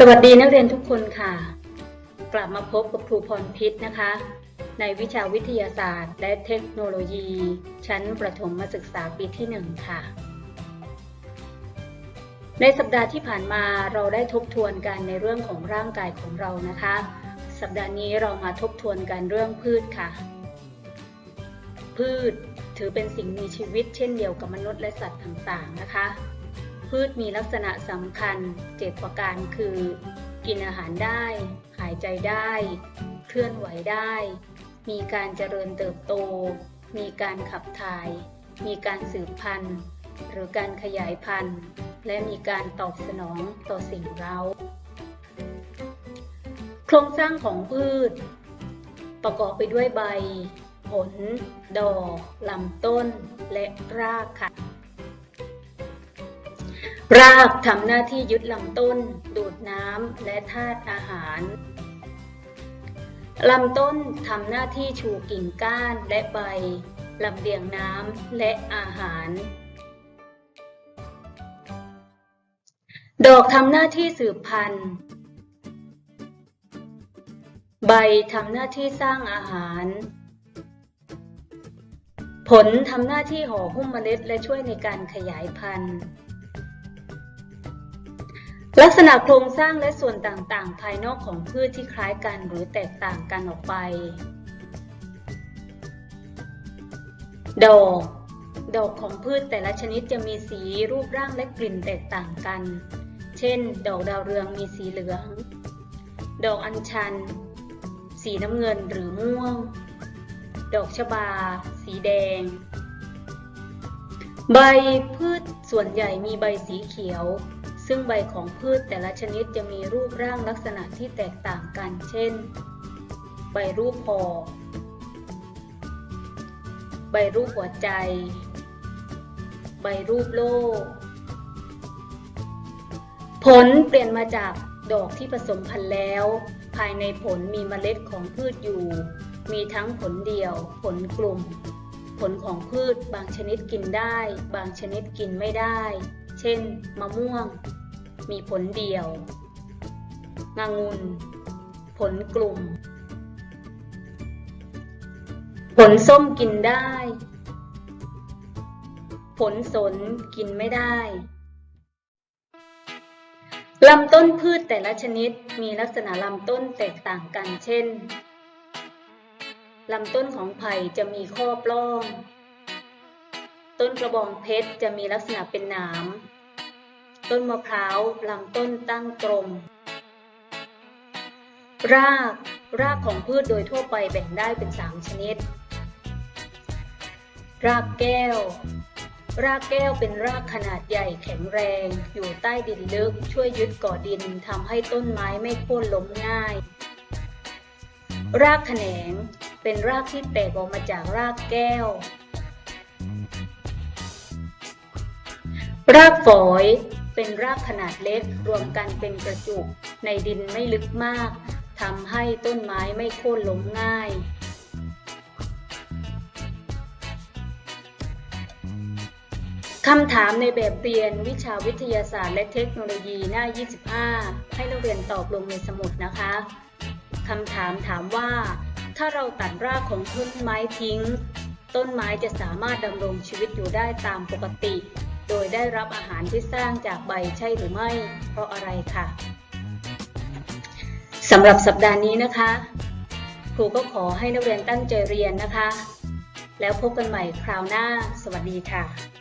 สวัสดีนักเรียนทุกคนค่ะ กลับมาพบกับครูพรพิษนะคะ ในวิชาวิทยาศาสตร์ และเทคโนโลยี ชั้นประถมมศึกษาปีที่ 1 ค่ะ ในสัปดาห์ที่ผ่านมาเราได้ทบทวนกันในเรื่องของร่างกายของเรานะคะ สัปดาห์นี้เรามาทบทวนกันเรื่องพืชค่ะ พืชถือเป็นสิ่งมีชีวิตเช่นเดียวกับมนุษย์และสัตว์ต่างๆนะคะ พืชมีลักษณะสำคัญ 7 ประการคือ กินอาหารได้ หายใจได้ เคลื่อนไหวได้ มีการเจริญเติบโต มีการขับถ่าย มีการสืบพันธุ์ หรือการขยายพันธุ์ และมีการตอบสนองต่อสิ่งเร้า โครงสร้างของพืช ประกอบไปด้วยใบ ผล ดอก ลำต้น และรากค่ะ รากทำหน้าที่ยึดลำต้น ดูดน้ำและธาตุอาหาร ลำต้นทำหน้าที่ชูกิ่งก้านและใบลำเลียงน้ำและอาหาร ดอกทำหน้าที่สืบพันธุ์ ใบทำหน้าที่สร้างอาหาร ผลทำหน้าที่ห่อหุ้มเมล็ดและช่วยในการขยายพันธุ์ ลักษณะโครงสร้างและส่วนต่างๆ ภายนอกของพืชที่คล้ายกันหรือแตกต่างกันออกไป ดอก ดอกของพืชแต่ละชนิดจะมีสีรูปร่างและกลิ่นแตกต่างกัน เช่น ดอกดาวเรืองมีสีเหลือง ดอกอัญชัน สีน้ำเงินหรือม่วง ดอกชบา สีแดง ใบพืชส่วนใหญ่มีใบสีเขียว ซึ่งใบของพืชแต่ละชนิดจะมีรูปร่างลักษณะที่แตกต่างกัน เช่น ใบรูปหอกใบรูปหัวใจ ใบรูปโล่ผลเปลี่ยนมาจากดอกที่ผสมพันธุ์แล้ว ภายในผลมีเมล็ดของพืชอยู่ มีทั้งผลเดียว ผลกลุ่ม ผลของพืชบางชนิดกินได้ บางชนิดกินไม่ได้ เช่น มะม่วง มีผลเดียวงางุนผลกลุ่ม ผลส้มกินได้ ผลสนกินไม่ได้ลำต้นพืชแต่ละชนิดมีลักษณะลำต้นแตกต่างกันเช่น ลำต้นของไผ่จะมีข้อปล้อง ต้นกระบองเพชรจะมีลักษณะเป็นหนาม ต้นมะพร้าวลำต้นตั้งตรง ราก รากของพืชโดยทั่วไปแบ่งได้เป็น 3 ชนิด รากแก้ว รากแก้วเป็นรากขนาดใหญ่แข็งแรง อยู่ใต้ดินลึก ช่วยยึดก่อดินทำให้ต้นไม้ไม่โค่นล้มง่าย รากแขนง เป็นรากที่แตกออกมาจากรากแก้ว รากฝอยเป็นรากขนาดเล็กรวมกันเป็นกระจุก ในดินไม่ลึกมากทำให้ต้นไม้ไม่โค่นล้มง่าย คำถามในแบบเรียนวิชาวิทยาศาสตร์และเทคโนโลยีหน้า 25 ให้นักเรียนตอบลงในสมุดนะคะ คำถามถามว่า ถ้าเราตัดรากของต้นไม้ทิ้ง ต้นไม้จะสามารถดำรงชีวิตอยู่ได้ตามปกติ โดยได้รับอาหารที่สร้างจากใบใช่หรือไม่ เพราะอะไรค่ะสำหรับสัปดาห์นี้นะคะ ครูก็ขอให้นักเรียนตั้งใจเรียนนะคะ แล้วพบกันใหม่คราวหน้า สวัสดีค่ะ